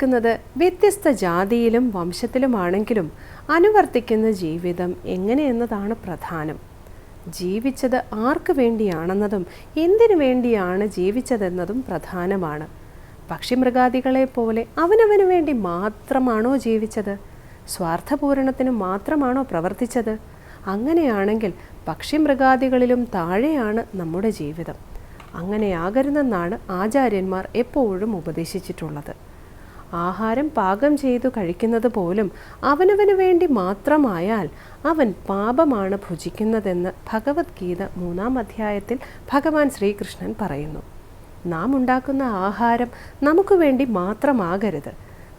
പിറവിയെടുക്കുന്നത് വ്യത്യസ്ത ജാതിയിലും വംശത്തിലുമാണെങ്കിലും അനുവർത്തിക്കുന്ന ജീവിതം എങ്ങനെയെന്നതാണ് പ്രധാനം. ജീവിച്ചത് ആർക്ക് വേണ്ടിയാണെന്നതും എന്തിനു വേണ്ടിയാണ് ജീവിച്ചതെന്നതും പ്രധാനമാണ്. പക്ഷിമൃഗാദികളെ പോലെ അവനവന് വേണ്ടി മാത്രമാണോ ജീവിച്ചത്? സ്വാർത്ഥപൂരണത്തിന് മാത്രമാണോ പ്രവർത്തിച്ചത്? അങ്ങനെയാണെങ്കിൽ പക്ഷിമൃഗാദികളിലും താഴെയാണ് നമ്മുടെ ജീവിതം. അങ്ങനെയാകരുതെന്നാണ് ആചാര്യന്മാർ എപ്പോഴും ഉപദേശിച്ചിട്ടുള്ളത്. ആഹാരം പാകം ചെയ്തു കഴിക്കുന്നത് പോലും അവനവന് വേണ്ടി മാത്രമായാൽ അവൻ പാപമാണ് ഭുജിക്കുന്നതെന്ന് ഭഗവത്ഗീത മൂന്നാം അധ്യായത്തിൽ ഭഗവാൻ ശ്രീകൃഷ്ണൻ പറയുന്നു. നാം ഉണ്ടാക്കുന്ന ആഹാരം നമുക്ക് വേണ്ടി മാത്രമാകരുത്.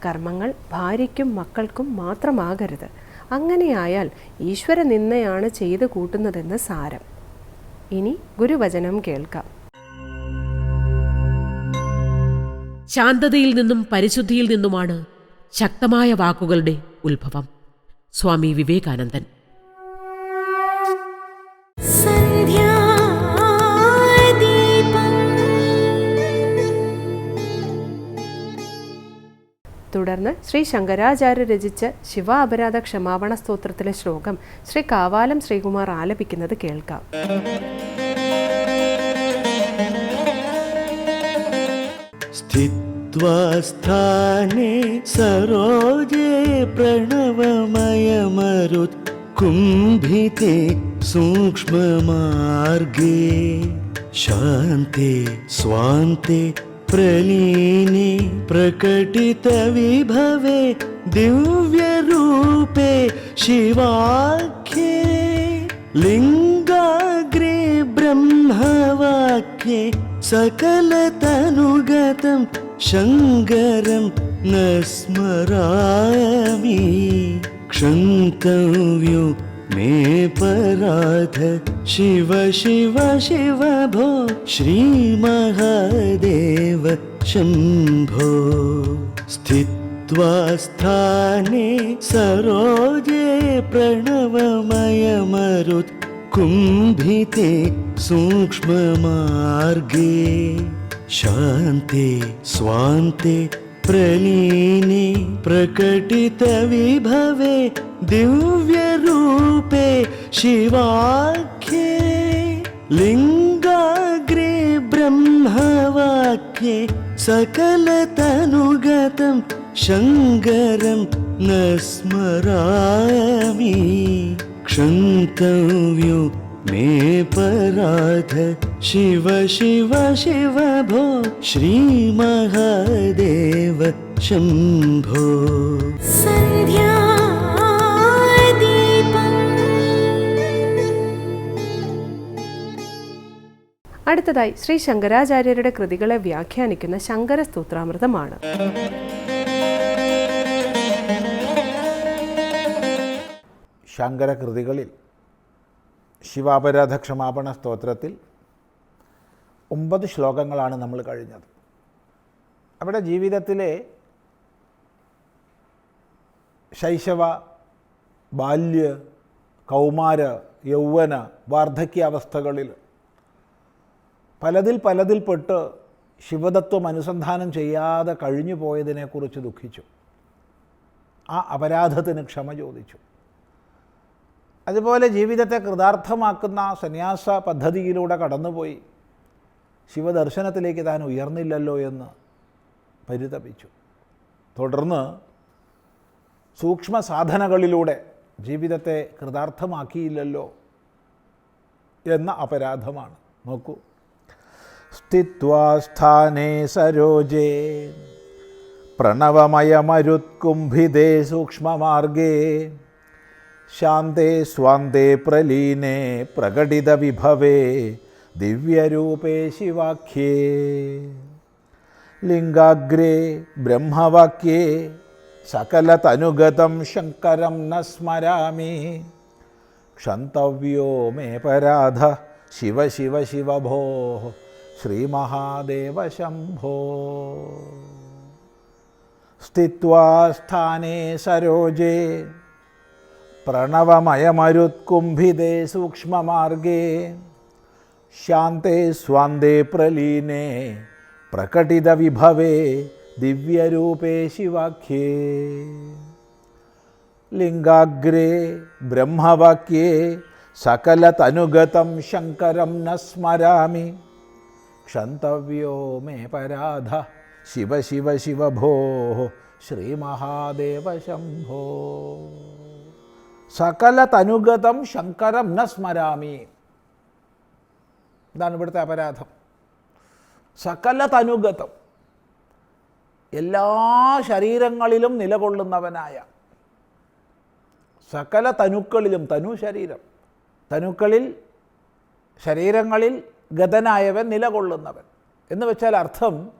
കർമ്മങ്ങൾ ഭാര്യയ്ക്കും മക്കൾക്കും മാത്രമാകരുത്. അങ്ങനെയായാൽ ഈശ്വര നിന്നയാണ് ചെയ്തു കൂട്ടുന്നതെന്ന് സാരം. ഇനി ഗുരുവചനം കേൾക്കാം. ശാന്തതയിൽ നിന്നും പരിശുദ്ധിയിൽ നിന്നുമാണ് ശക്തമായ വാക്കുകളുടെ ഉത്ഭവം. സ്വാമി വിവേകാനന്ദൻ. തുടർന്ന് ശ്രീ ശങ്കരാചാര്യ രചിച്ച ശിവ അപരാധ ക്ഷമാപണ സ്തോത്രത്തിലെ ശ്ലോകം ശ്രീ കാവാലം ശ്രീകുമാർ ആലപിക്കുന്നത് കേൾക്കാം. स्थाने सरोजे प्रणवमयमरुत् कुम्भिते सूक्ष्ममार्गे शान्ते स्वान्ते प्रलीने प्रकटितविभवे दिव्यरूपे शिवाख्ये लिङ्गाग्रे ब्रह्मवाक्ये सकलतनुगतं शङ्करं न स्मरामि क्षन्तव्यो मे पराध शिव शिव शिव भो श्रीमहादेव शम्भो स्थित्वा स्थाने सरोजे प्रणवमयमरुत् कुम्भिते सूक्ष्ममार्गे शान्ते स्वान्ते प्रलीने प्रकटितविभवे दिव्यरूपे शिवाख्ये लिङ्गाग्रे ब्रह्मवाक्ये सकलतनुगतं शङ्करं न स्मरामि क्षन्तव्यो मे ശിവ ശിവ ശിവ ഭോ ശ്രീ മഹാദേവ शम्भो सन्ध्या അടുത്തതായി ശ്രീ ശങ്കരാചാര്യരുടെ കൃതികളെ വ്യാഖ്യാനിക്കുന്ന ശങ്കര സ്തോത്രാമൃതമാണ് ശങ്കര കൃതികളിൽ ശിവാപരാധ ക്ഷമാപണ സ്തോത്രത്തിൽ ഒമ്പത് ശ്ലോകങ്ങളാണ് നമ്മൾ കഴിഞ്ഞത്. അവിടെ ജീവിതത്തിലെ ശൈശവ ബാല്യ കൗമാര യൗവന വാർദ്ധക്യാവസ്ഥകളിൽ പലതിൽ പലതിൽപ്പെട്ട് ശിവതത്വം അനുസന്ധാനം ചെയ്യാതെ കഴിഞ്ഞു പോയതിനെക്കുറിച്ച് ദുഃഖിച്ചു. ആ അപരാധത്തിന് ക്ഷമ ചോദിച്ചു. അതുപോലെ ജീവിതത്തെ കൃതാർത്ഥമാക്കുന്ന സന്യാസ പദ്ധതിയിലൂടെ കടന്നുപോയി. ശിവദർശനത്തിലേക്ക് താൻ ഉയർന്നില്ലല്ലോ എന്ന് പരിതപിച്ചു. തുടർന്ന് സൂക്ഷ്മ സാധനകളിലൂടെ ജീവിതത്തെ കൃതാർത്ഥമാക്കിയില്ലല്ലോ എന്ന അപരാധമാണ്. നോക്കൂ. സ്ഥിത്വാസ്ഥാനേ സരോജേ പ്രണവമയമരുത്കുംഭിതേ സൂക്ഷ്മമാർഗേ ശാന്തേ സ്വാന്തേ പ്രലീനെ പ്രകടിതവിഭവേ ദിവ്യരൂപേ ശിവാഖ്യേ ലിംഗാഗ്രേ ബ്രഹ്മവാക്യേ സകലതനുഗതം ശങ്കരം ന സ്മരാമി ക്ഷന്തവ്യോ മേ പരാധ ശിവ ശിവ ശിവ ഭോ ശ്രീമഹാദേവ ശംഭോ സ്ഥിത്വാ സ്ഥാനേ സരോജേ പ്രണവമയമരുത്കുംഭിതേ സൂക്ഷ്മമാർഗേ. ശാന്തേ സ്വാന്തേ പ്രലീനേ പ്രകടിത വിഭവേ ദിവ്യരൂപേ ശിവാഖ്യേ. ലിംഗാഗ്രേ ബ്രഹ്മവാക്യേ സകലതനുഗതം ശങ്കരം ന സ്മരാമി. ക്ഷന്തവ്യോ മേ പരാധ ശിവ ശിവ ശിവ ഭോ ശ്രീമഹാദേവ ശംഭോ. സകലതനുഗതം ശങ്കരം ന സ്മരാമി. ഇതാണ് ഇവിടുത്തെ അപരാധം. സകല തനുഗതം എല്ലാ ശരീരങ്ങളിലും നിലകൊള്ളുന്നവനായ. സകല തനുക്കളിലും തനു ശരീരം. തനുക്കളിൽ ശരീരങ്ങളിൽ ഗതനായവൻ നിലകൊള്ളുന്നവൻ. എന്ന് വെച്ചാൽ അർത്ഥം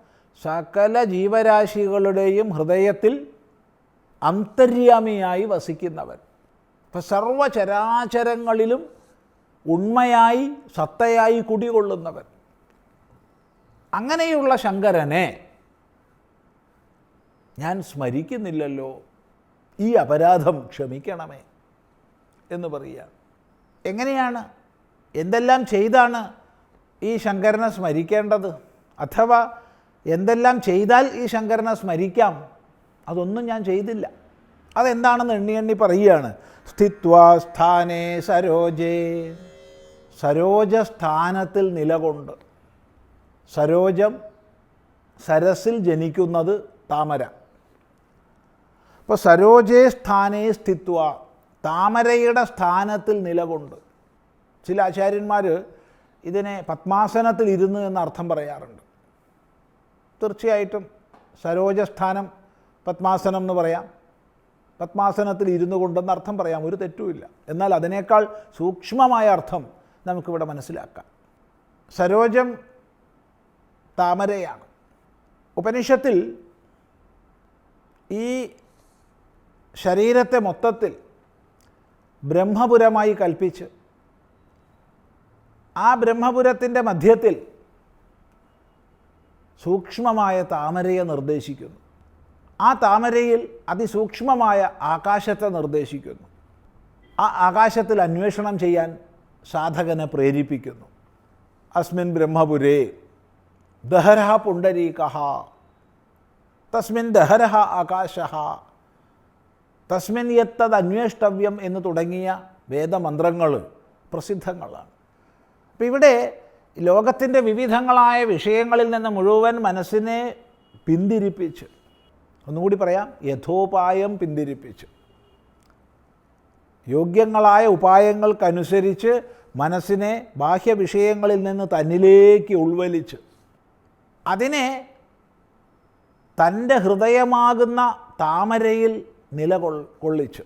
സകല ജീവരാശികളുടെയും ഹൃദയത്തിൽ അന്തര്യാമിയായി വസിക്കുന്നവൻ. ഇപ്പം സർവചരാചരങ്ങളിലും ഉണ്മയായി സത്തയായി കുടികൊള്ളുന്നവൻ. അങ്ങനെയുള്ള ശങ്കരനെ ഞാൻ സ്മരിക്കുന്നില്ലല്ലോ. ഈ അപരാധം ക്ഷമിക്കണമേ എന്ന് പറയുക. എങ്ങനെയാണ്? എന്തെല്ലാം ചെയ്താണ് ഈ ശങ്കരനെ സ്മരിക്കേണ്ടത്? അഥവാ എന്തെല്ലാം ചെയ്താൽ ഈ ശങ്കരനെ സ്മരിക്കാം? അതൊന്നും ഞാൻ ചെയ്തില്ല. അതെന്താണെന്ന് എണ്ണി എണ്ണി പറയുകയാണ്. സ്ഥിത്വാ സ്ഥാനേ സരോജേ. സരോജ സ്ഥാനത്തിൽ നിലകൊണ്ട്. സരോജം സരസിൽ ജനിക്കുന്നത് താമര. അപ്പോൾ സരോജേ സ്ഥാനേ സ്ഥിത്വ. താമരയുടെ സ്ഥാനത്തിൽ നിലകൊണ്ട്. ചില ആചാര്യന്മാർ ഇതിനെ പത്മാസനത്തിൽ ഇരുന്ന് എന്ന അർത്ഥം പറയാറുണ്ട്. തീർച്ചയായിട്ടും സരോജസ്ഥാനം പത്മാസനം എന്ന് പറയാം. പത്മാസനത്തിൽ ഇരുന്നു കൊണ്ടെന്ന് അർത്ഥം പറയാം. ഒരു തെറ്റുമില്ല. എന്നാൽ അതിനേക്കാൾ സൂക്ഷ്മമായ അർത്ഥം നമുക്കിവിടെ മനസ്സിലാക്കാം. സരോജം താമരയാണ്. ഉപനിഷത്തിൽ ഈ ശരീരത്തെ മൊത്തത്തിൽ ബ്രഹ്മപുരമായി കൽപ്പിച്ച് ആ ബ്രഹ്മപുരത്തിന്റെ മധ്യത്തിൽ സൂക്ഷ്മമായ താമരയെ നിർദ്ദേശിക്കുന്നു. ആ താമരയിൽ അതിസൂക്ഷ്മമായ ആകാശത്തെ നിർദ്ദേശിക്കുന്നു. ആ ആകാശത്തിൽ അന്വേഷണം ചെയ്യാൻ സാധകനെ പ്രേരിപ്പിക്കുന്നു. അസ്മിൻ ബ്രഹ്മപുരേ ദഹരഹ പുണ്ടരീകഹ തസ്മിൻ ദഹരഹ ആകാശ തസ്മിൻ യത്തത് അന്വേഷ്ടവ്യം എന്ന് തുടങ്ങിയ വേദമന്ത്രങ്ങൾ പ്രസിദ്ധങ്ങളാണ്. അപ്പം ഇവിടെ ലോകത്തിന്റെ വിവിധങ്ങളായ വിഷയങ്ങളിൽ നിന്ന് മുഴുവൻ മനസ്സിനെ പിന്തിരിപ്പിച്ച് ഒന്നുകൂടി പറയാം. യഥോപായം പിന്തിരിപ്പിച്ചു. യോഗ്യങ്ങളായ ഉപായങ്ങൾക്കനുസരിച്ച് മനസ്സിനെ ബാഹ്യ വിഷയങ്ങളിൽ നിന്ന് തന്നിലേക്ക് ഉൾവലിച്ച്. അതിനെ തന്റെ ഹൃദയമാകുന്ന താമരയിൽ നിലകൊൾ കൊള്ളിച്ചു.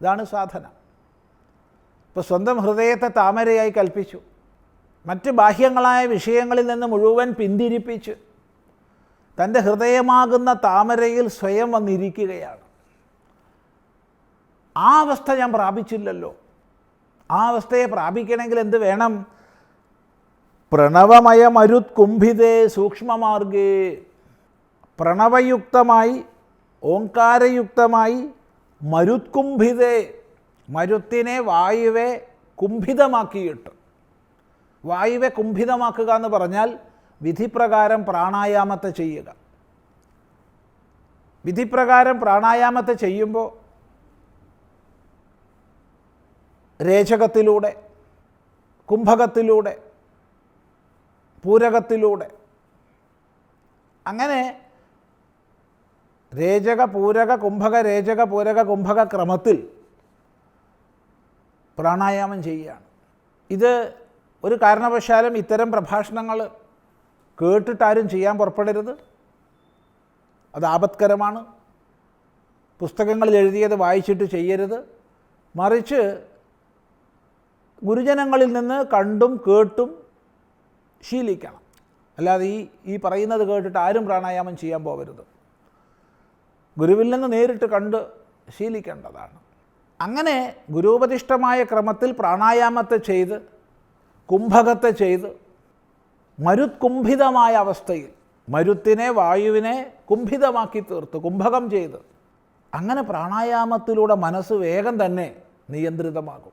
ഇതാണ് സാധന. ഇപ്പോൾ സ്വന്തം ഹൃദയത്തെ താമരയായി കൽപ്പിച്ചു. മറ്റ് ബാഹ്യങ്ങളായ വിഷയങ്ങളിൽ നിന്ന് മുഴുവൻ പിന്തിരിപ്പിച്ച് തന്റെ ഹൃദയമാകുന്ന താമരയിൽ സ്വയം വന്നിരിക്കുകയാണ്. ആ അവസ്ഥ ഞാൻ പ്രാപിച്ചില്ലല്ലോ. ആ അവസ്ഥയെ പ്രാപിക്കണമെങ്കിൽ എന്ത് വേണം? പ്രണവമയമരുത് കുംഭിതേ സൂക്ഷ്മമാർഗേ. പ്രണവയുക്തമായി ഓങ്കാരയുക്തമായി മരുത്കുംഭിതേ മരുത്തിനെ വായുവെ കുംഭിതമാക്കിയിട്ട്. വായുവെ കുംഭിതമാക്കുക എന്ന് പറഞ്ഞാൽ വിധിപ്രകാരം പ്രാണായാമത്തെ ചെയ്യുക. വിധിപ്രകാരം പ്രാണായാമത്തെ ചെയ്യുമ്പോൾ രേചകത്തിലൂടെ കുംഭകത്തിലൂടെ പൂരകത്തിലൂടെ അങ്ങനെ രേചക പൂരക കുംഭക രേചക പൂരക കുംഭക ക്രമത്തിൽ പ്രാണായാമം ചെയ്യുകയാണ്. ഇത് ഒരു കാരണവശാലും ഇത്തരം പ്രഭാഷണങ്ങൾ കേട്ടിട്ടാരും ചെയ്യാൻ പുറപ്പെടരുത്. അത് ആപത്കരമാണ്. പുസ്തകങ്ങളിൽ എഴുതിയത് വായിച്ചിട്ട് ചെയ്യരുത്. മറിച്ച് ഗുരുജനങ്ങളിൽ നിന്ന് കണ്ടും കേട്ടും ശീലിക്കണം. അല്ലാതെ ഈ ഈ പറയുന്നത് കേട്ടിട്ട് ആരും പ്രാണായാമം ചെയ്യാൻ പോകരുത്. ഗുരുവിൽ നിന്ന് നേരിട്ട് കണ്ട് ശീലിക്കേണ്ടതാണ്. അങ്ങനെ ഗുരുപതിഷ്ഠമായ ക്രമത്തിൽ പ്രാണായാമത്തെ ചെയ്ത് കുംഭകത്തെ ചെയ്ത് മരുത്കുംഭിതമായ അവസ്ഥയിൽ മരുത്തിനെ വായുവിനെ കുംഭിതമാക്കി തീർത്ത് കുംഭകം ചെയ്ത്. അങ്ങനെ പ്രാണായാമത്തിലൂടെ മനസ്സ് വേഗം തന്നെ നിയന്ത്രിതമാകും.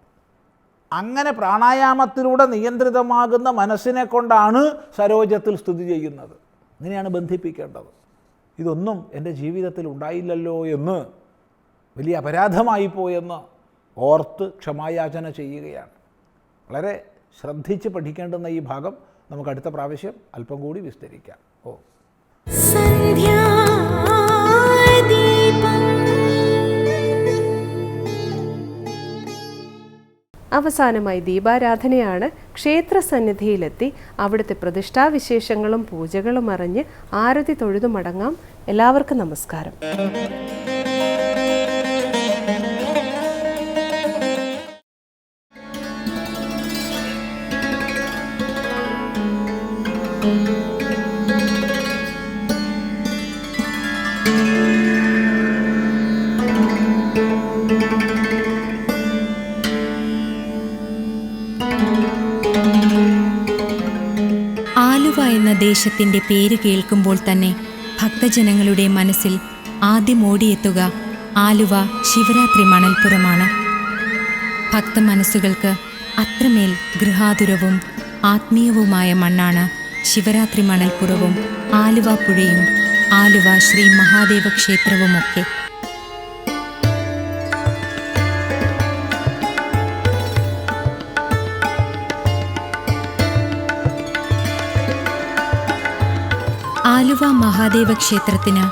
അങ്ങനെ പ്രാണായാമത്തിലൂടെ നിയന്ത്രിതമാകുന്ന മനസ്സിനെ കൊണ്ടാണ് സരോജത്തിൽ സ്ഥിതി ചെയ്യുന്നത്. ഇങ്ങനെയാണ് ബന്ധിപ്പിക്കേണ്ടത്. ഇതൊന്നും എന്റെ ജീവിതത്തിൽ ഉണ്ടായില്ലല്ലോ എന്ന് വലിയ അപരാധമായി പോയെന്ന് ഓർത്ത് ക്ഷമായാചന ചെയ്യുകയാണ്. വളരെ ശ്രദ്ധിച്ച് പഠിക്കേണ്ടുന്ന ഈ ഭാഗം നമുക്ക് അടുത്ത പ്രാവശ്യം അല്പം കൂടി വിസ്തരിക്കാം. ഓ. അവസാനമായി ദീപാരാധനയാണ് ക്ഷേത്ര സന്നിധിയിലെത്തി അവിടുത്തെ പ്രതിഷ്ഠാവിശേഷങ്ങളും പൂജകളും അറിഞ്ഞ് ആരതി തൊഴുതു മടങ്ങാം എല്ലാവർക്കും നമസ്കാരം. ആലുവ എന്ന ദേശത്തിന്റെ പേര് കേൾക്കുമ്പോൾ തന്നെ ഭക്തജനങ്ങളുടെ മനസ്സിൽ ആദ്യം ഓടിയെത്തുക ആലുവ ശിവരാത്രി മണൽപ്പുറമാണ്. ഭക്ത മനസ്സുകൾക്ക് അത്രമേൽ ഗൃഹാതുരവും ആത്മീയവുമായ മണ്ണാണ് ശിവരാത്രി മണൽപ്പുറവും ആലുവ പുഴയും ആലുവ ശ്രീ മഹാദേവ ക്ഷേത്രവുമൊക്കെ. ആലുവ മഹാദേവ ക്ഷേത്രത്തിന്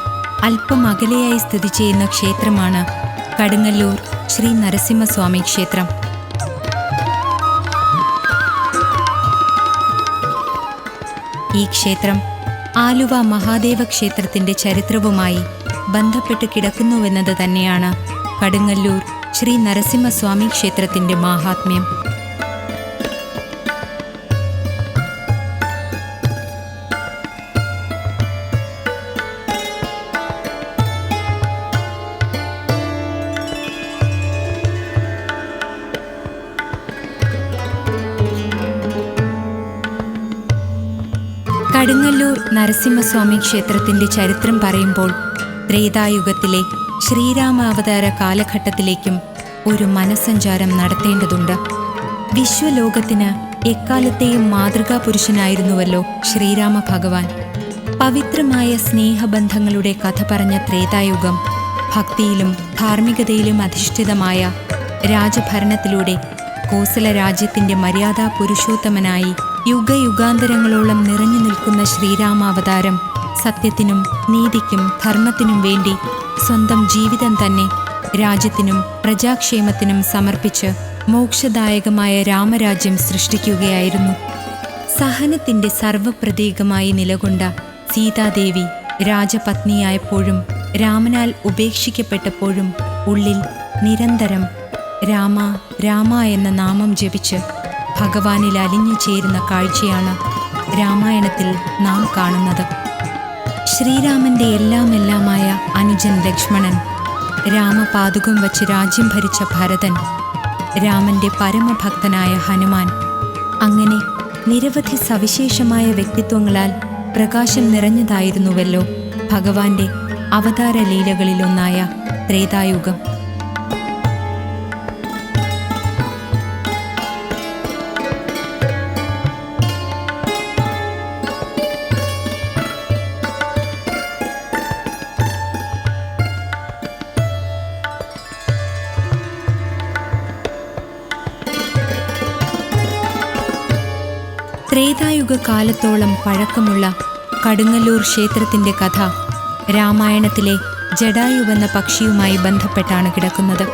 അല്പം അകലെയായി സ്ഥിതി ചെയ്യുന്ന ക്ഷേത്രമാണ് കടുങ്ങല്ലൂർ ശ്രീ നരസിംഹസ്വാമി ക്ഷേത്രം. ഈ ക്ഷേത്രം ആലുവ മഹാദേവ ക്ഷേത്രത്തിന്റെ ചരിത്രവുമായി ബന്ധപ്പെട്ട് കിടക്കുന്നുവെന്നത് തന്നെയാണ് കടുങ്ങല്ലൂർ ശ്രീ നരസിംഹസ്വാമി ക്ഷേത്രത്തിന്റെ മാഹാത്മ്യം. നരസിംഹസ്വാമി ക്ഷേത്രത്തിന്റെ ചരിത്രം പറയുമ്പോൾ ത്രേതായുഗത്തിലെ ശ്രീരാമാവതാര കാലഘട്ടത്തിലേക്കും ഒരു മനസ്സഞ്ചാരം നടത്തേണ്ടതുണ്ട്. വിശ്വലോകത്തിന് എക്കാലത്തെയും മാതൃകാ പുരുഷനായിരുന്നുവല്ലോ ശ്രീരാമ ഭഗവാൻ പവിത്രമായ സ്നേഹബന്ധങ്ങളുടെ കഥ പറഞ്ഞ ത്രേതായുഗം ഭക്തിയിലും ധാർമ്മികതയിലും അധിഷ്ഠിതമായ രാജഭരണത്തിലൂടെ കോസല രാജ്യത്തിന്റെ മര്യാദാ പുരുഷോത്തമനായി യുഗയുഗാന്തരങ്ങളോളം നിറഞ്ഞു നിൽക്കുന്ന ശ്രീരാമാവതാരം സത്യത്തിനും നീതിക്കും ധർമ്മത്തിനും വേണ്ടി സ്വന്തം ജീവിതം തന്നെ രാജ്യത്തിനും പ്രജാക്ഷേമത്തിനും സമർപ്പിച്ച് മോക്ഷദായകമായ രാമരാജ്യം സൃഷ്ടിക്കുകയായിരുന്നു. സഹനത്തിന്റെ സർവപ്രതീകമായി നിലകൊണ്ട സീതാദേവി രാജപത്നിയായപ്പോഴും രാമനാൽ ഉപേക്ഷിക്കപ്പെട്ടപ്പോഴും ഉള്ളിൽ നിരന്തരം രാമ രാമ എന്ന നാമം ജപിച്ച് ഭഗവാനിൽ അലിഞ്ഞു ചേരുന്ന കാഴ്ചയാണ് രാമായണത്തിൽ നാം കാണുന്നത്. ശ്രീരാമന്റെ എല്ലാം എല്ലാമായ അനുജൻ ലക്ഷ്മണൻ രാമപാതുകം വച്ച് രാജ്യം ഭരിച്ച ഭരതൻ രാമന്റെ പരമഭക്തനായ ഹനുമാൻ അങ്ങനെ നിരവധി സവിശേഷമായ വ്യക്തിത്വങ്ങളാൽ പ്രകാശം നിറഞ്ഞതായിരുന്നുവല്ലോ ഭഗവാന്റെ അവതാര ലീലകളിലൊന്നായ ത്രേതായുഗം. ത്രേതായുഗ കാലത്തോളം പഴക്കമുള്ള കടുങ്ങല്ലൂർ ക്ഷേത്രത്തിന്റെ കഥ രാമായണത്തിലെ ജഡായുവെന്ന പക്ഷിയുമായി ബന്ധപ്പെട്ടാണ് കിടക്കുന്നത്.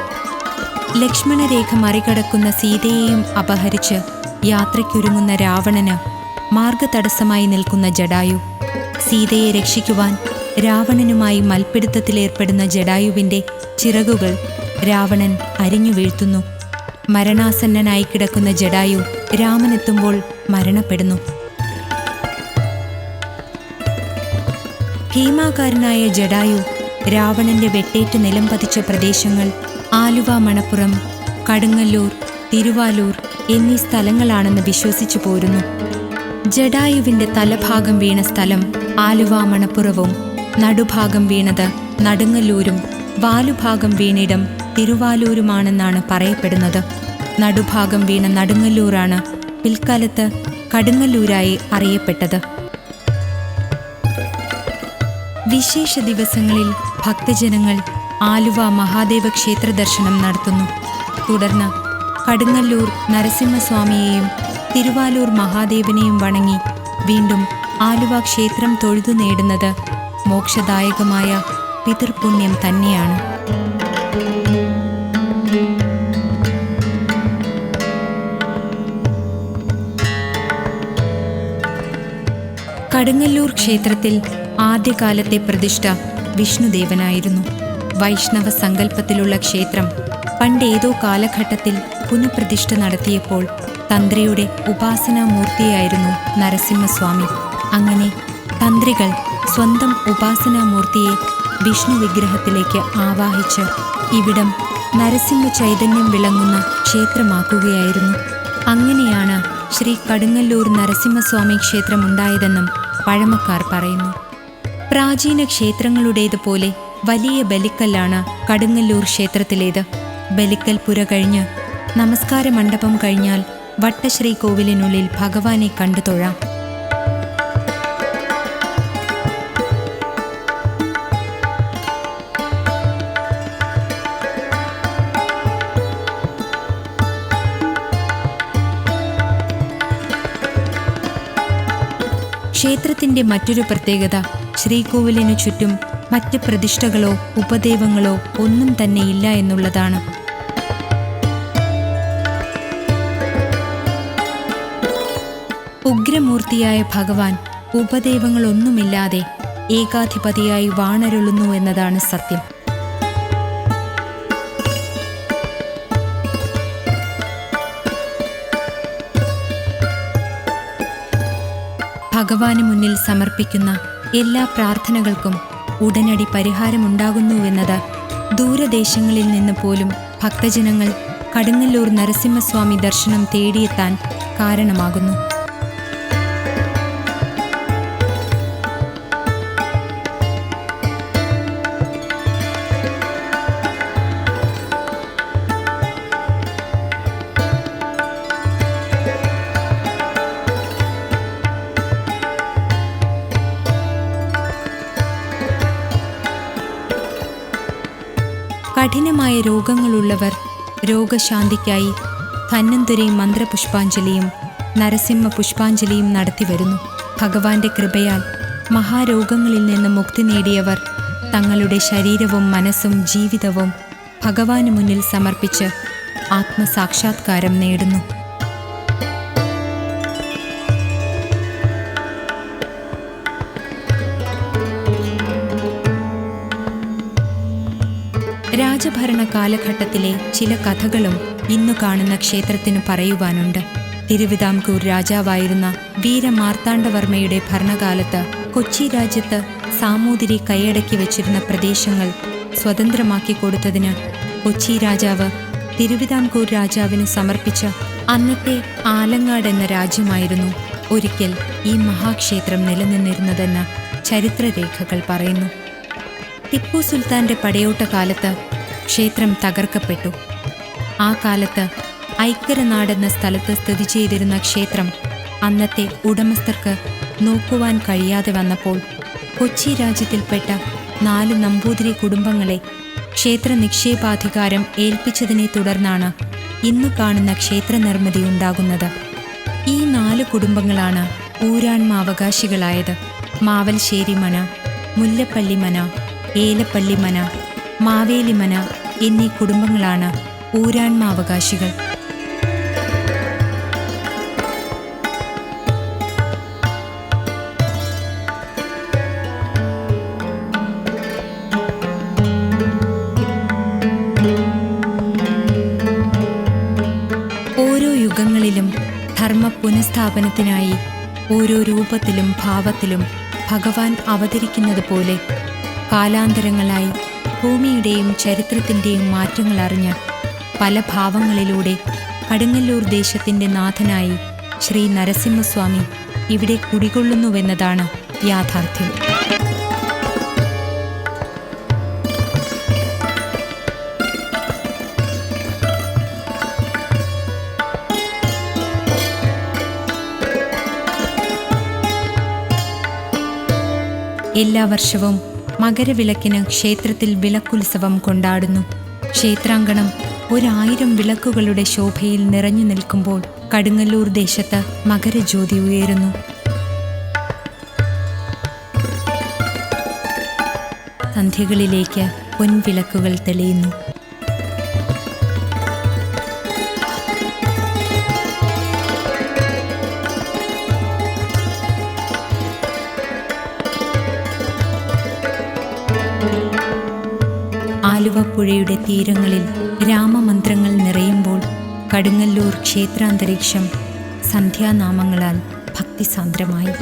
ലക്ഷ്മണരേഖ മറികടക്കുന്ന സീതയെയും അപഹരിച്ച് യാത്രയ്ക്കൊരുങ്ങുന്ന രാവണന് മാർഗതടസ്സമായി നിൽക്കുന്ന ജഡായു സീതയെ രക്ഷിക്കുവാൻ രാവണനുമായി മൽപ്പിടുത്തത്തിലേർപ്പെടുന്ന ജഡായുവിന്റെ ചിറകുകൾ രാവണൻ അരിഞ്ഞു വീഴ്ത്തുന്നു. മരണാസന്നനായി കിടക്കുന്ന ജഡായു രാമനെത്തുമ്പോൾ മരണപ്പെടുന്നു. ഭീമാകാരനായ ജഡായു രാവണന്റെ വെട്ടേറ്റ് നിലം പതിച്ച പ്രദേശങ്ങൾ ആലുവ മണപ്പുറം കടുങ്ങല്ലൂർ തിരുവാലൂർ എന്നീ സ്ഥലങ്ങളാണെന്ന് വിശ്വസിച്ചു പോരുന്നു. ജഡായുവിന്റെ തലഭാഗം വീണ സ്ഥലം ആലുവ മണപ്പുറവും നടുഭാഗം വീണത് നടുങ്ങല്ലൂരും വാലുഭാഗം വീണിടം തിരുവാലൂരുമാണെന്നാണ് പറയപ്പെടുന്നത്. നടുഭാഗം വീണ നടുങ്ങല്ലൂരാണ് പിൽക്കാലത്ത് കടുങ്ങല്ലൂരായി അറിയപ്പെട്ടത്. വിശേഷ ദിവസങ്ങളിൽ ഭക്തജനങ്ങൾ ആലുവ മഹാദേവ ക്ഷേത്ര ദർശനം നടത്തുന്നു. തുടർന്ന് കടുങ്ങല്ലൂർ നരസിംഹസ്വാമിയെയും തിരുവാലൂർ മഹാദേവനെയും വണങ്ങി വീണ്ടും ആലുവ ക്ഷേത്രം തൊഴുതു നേടുന്നത് മോക്ഷദായകമായ പിതൃപുണ്യം തന്നെയാണ്. കടുങ്ങല്ലൂർ ക്ഷേത്രത്തിൽ ആദ്യകാലത്തെ പ്രതിഷ്ഠ വിഷ്ണുദേവനായിരുന്നു. വൈഷ്ണവ സങ്കല്പത്തിലുള്ള ക്ഷേത്രം പണ്ടേതോ കാലഘട്ടത്തിൽ പുനഃപ്രതിഷ്ഠ നടത്തിയപ്പോൾ തന്ത്രിയുടെ ഉപാസനാമൂർത്തിയായിരുന്നു നരസിംഹസ്വാമി. അങ്ങനെ തന്ത്രികൾ സ്വന്തം ഉപാസനാമൂർത്തിയെ വിഷ്ണു വിഗ്രഹത്തിലേക്ക് ആവാഹിച്ച് ഇവിടം നരസിംഹ ചൈതന്യം വിളങ്ങുന്ന ക്ഷേത്രമാക്കുകയായിരുന്നു. അങ്ങനെയാണ് ശ്രീ കടുങ്ങല്ലൂർ നരസിംഹസ്വാമി ക്ഷേത്രമുണ്ടായതെന്നും പഴമക്കാർ പറയുന്നു. പ്രാചീന ക്ഷേത്രങ്ങളുടേതുപോലെ വലിയ ബലിക്കല്ലാണ് കടുങ്ങല്ലൂർ ക്ഷേത്രത്തിലേത്. ബലിക്കൽ പുര കഴിഞ്ഞ് നമസ്കാര മണ്ഡപം കഴിഞ്ഞാൽ വട്ടശ്രീ കോവിലിനുള്ളിൽ ഭഗവാനെ കണ്ടു തൊഴാം. ക്ഷേത്രത്തിന്റെ മറ്റൊരു പ്രത്യേകത ശ്രീകോവിലിനു ചുറ്റും മറ്റ് പ്രതിഷ്ഠകളോ ഉപദേവങ്ങളോ ഒന്നും തന്നെ ഇല്ല എന്നുള്ളതാണ്. ഉഗ്രമൂർത്തിയായ ഭഗവാൻ ഉപദേവങ്ങളൊന്നുമില്ലാതെ ഏകാധിപതിയായി വാണരുളുന്നു എന്നതാണ് സത്യം. ഭഗവാന് മുന്നിൽ സമർപ്പിക്കുന്ന എല്ലാ പ്രാർത്ഥനകൾക്കും ഉടനടി പരിഹാരമുണ്ടാകുന്നുവെന്നത് ദൂരദേശങ്ങളിൽ നിന്ന് പോലും ഭക്തജനങ്ങൾ കടുങ്ങല്ലൂർ നരസിംഹസ്വാമി ദർശനം തേടിയെത്താൻ കാരണമാകുന്നു. കഠിനമായ രോഗങ്ങളുള്ളവർ രോഗശാന്തിക്കായി ധന്വന്തരി മന്ത്രപുഷ്പാഞ്ജലിയും നരസിംഹ പുഷ്പാഞ്ജലിയും നടത്തിവരുന്നു. ഭഗവാന്റെ കൃപയാൽ മഹാരോഗങ്ങളിൽ നിന്ന് മുക്തി നേടിയവർ തങ്ങളുടെ ശരീരവും മനസ്സും ജീവിതവും ഭഗവാന് മുന്നിൽ സമർപ്പിച്ച് ആത്മസാക്ഷാത്കാരം നേടുന്നു. രാജഭരണ കാലഘട്ടത്തിലെ ചില കഥകളും ഇന്നു കാണുന്ന ക്ഷേത്രത്തിന് പറയുവാനുണ്ട്. തിരുവിതാംകൂർ രാജാവായിരുന്ന വീരമാർത്താണ്ഡവർമ്മയുടെ ഭരണകാലത്ത് കൊച്ചി രാജ്യത്ത് സാമൂതിരി കൈയടക്കി വച്ചിരുന്ന പ്രദേശങ്ങൾ സ്വതന്ത്രമാക്കി കൊടുത്തതിന് കൊച്ചി രാജാവ് തിരുവിതാംകൂർ രാജാവിന് സമർപ്പിച്ച അന്നത്തെ ആലങ്ങാട് എന്ന രാജ്യമായിരുന്നു ഒരിക്കൽ ഈ മഹാക്ഷേത്രം നിലനിന്നിരുന്നതെന്ന് ചരിത്രരേഖകൾ പറയുന്നു. ടിപ്പു സുൽത്താന്റെ പടയോട്ട കാലത്ത് ക്ഷേത്രം തകർക്കപ്പെട്ടു. ആ കാലത്ത് ഐക്കരനാടെന്ന സ്ഥലത്ത് സ്ഥിതി ചെയ്തിരുന്ന ക്ഷേത്രം അന്നത്തെ ഉടമസ്ഥർക്ക് നോക്കുവാൻ കഴിയാതെ വന്നപ്പോൾ കൊച്ചി രാജ്യത്തിൽപ്പെട്ട നാല് നമ്പൂതിരി കുടുംബങ്ങളെ ക്ഷേത്ര നിക്ഷേപാധികാരം ഏൽപ്പിച്ചതിനെ തുടർന്നാണ് ഇന്നു കാണുന്ന ക്ഷേത്ര നിർമ്മിതി ഉണ്ടാകുന്നത്. ഈ നാല് കുടുംബങ്ങളാണ് ഊരാൺമ അവകാശികളായത് മാവൽശ്ശേരി മന മുല്ലപ്പള്ളി മന ഏലപ്പള്ളി മന മാവേലി മന എന്നീ കുടുംബങ്ങളാണ് ഊരാൺമ അവകാശികൾ ഓരോ യുഗങ്ങളിലും ധർമ്മ പുനഃസ്ഥാപനത്തിനായി ഓരോ രൂപത്തിലും ഭാവത്തിലും ഭഗവാൻ അവതരിക്കുന്നത് പോലെ കാലാന്തരങ്ങളായി ഭൂമിയുടെയും ചരിത്രത്തിന്റെയും മാറ്റങ്ങൾ അറിഞ്ഞ് പല ഭാവങ്ങളിലൂടെ കടുങ്ങല്ലൂർ ദേശത്തിന്റെ നാഥനായി ശ്രീ നരസിംഹസ്വാമി ഇവിടെ കുടികൊള്ളുന്നുവെന്നതാണ് യാഥാർത്ഥ്യം. എല്ലാ വർഷവും മകരവിളക്കിന് ക്ഷേത്രത്തിൽ വിളക്കുത്സവം കൊണ്ടാടുന്നു. ക്ഷേത്രാങ്കണം ഒരായിരം വിളക്കുകളുടെ ശോഭയിൽ നിറഞ്ഞു നിൽക്കുമ്പോൾ കടുങ്ങല്ലൂർ ദേശത്ത് മകരജ്യോതി ഉയരുന്നു. സന്ധ്യകളിലേക്ക് പൊൻവിളക്കുകൾ തെളിയുന്നു. ആലുവപ്പുഴയുടെ തീരങ്ങളിൽ രാമമന്ത്രങ്ങൾ നിറയുമ്പോൾ കടുങ്ങല്ലൂർ ക്ഷേത്രാന്തരീക്ഷം സന്ധ്യാനാമങ്ങളാൽ ഭക്തിസാന്ദ്രമായി.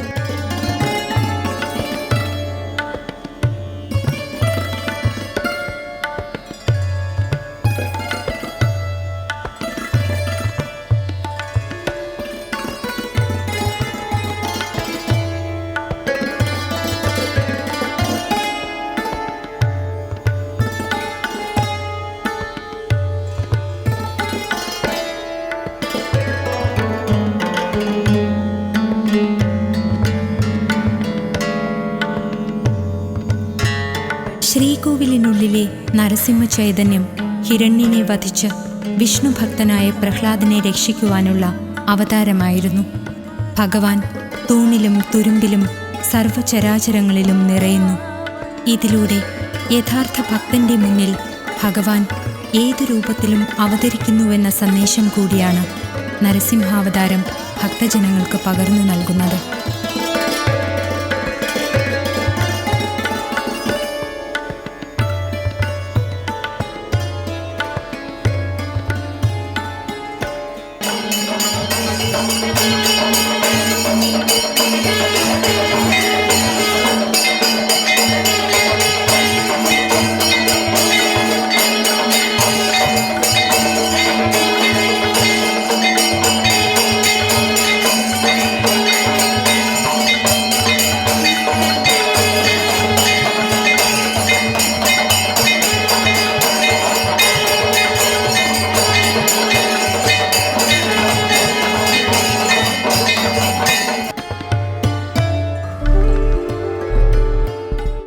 നരസിംഹ ചൈതന്യം ഹിരണ്യനെ വധിച്ച് വിഷ്ണുഭക്തനായ പ്രഹ്ലാദനെ രക്ഷിക്കുവാനുള്ള അവതാരമായിരുന്നു. ഭഗവാൻ തൂണിലും തുരുമ്പിലും സർവചരാചരങ്ങളിലും നിറയുന്നു. ഇതിലൂടെ യഥാർത്ഥ ഭക്തന്റെ മുന്നിൽ ഭഗവാൻ ഏതു രൂപത്തിലും അവതരിക്കുന്നുവെന്ന സന്ദേശം കൂടിയാണ് നരസിംഹാവതാരം ഭക്തജനങ്ങൾക്ക് പകർന്നു നൽകുന്നത് ും.